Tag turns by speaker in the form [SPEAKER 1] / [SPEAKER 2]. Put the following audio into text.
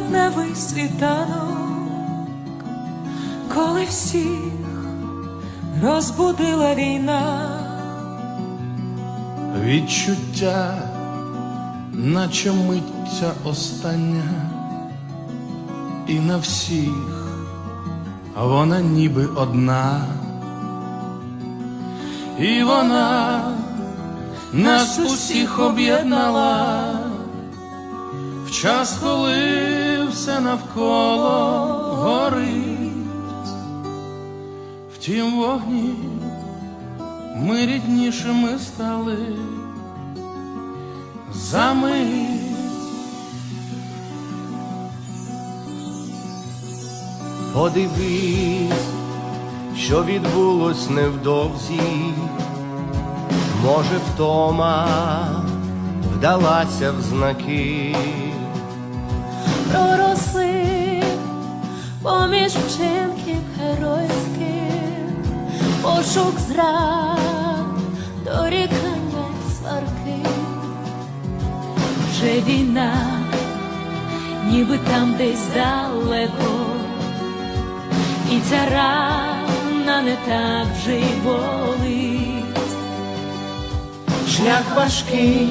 [SPEAKER 1] грудневий світанок, коли всіх розбудила війна,
[SPEAKER 2] Відчуття, наче миття остання, і на всіх вона ніби одна, і вона нас усіх об'єднала в час, коли все навколо горить, в тім вогні ми ріднішими стали за мить.
[SPEAKER 3] Подивись, що відбулось невдовзі, може, втома вдалася в знаки.
[SPEAKER 4] Поміж вчинків геройських, пошук зрад, дорікання сварки. Вже війна, ніби там десь далеко, і ця рана не так вже й болить.
[SPEAKER 1] шлях важкий,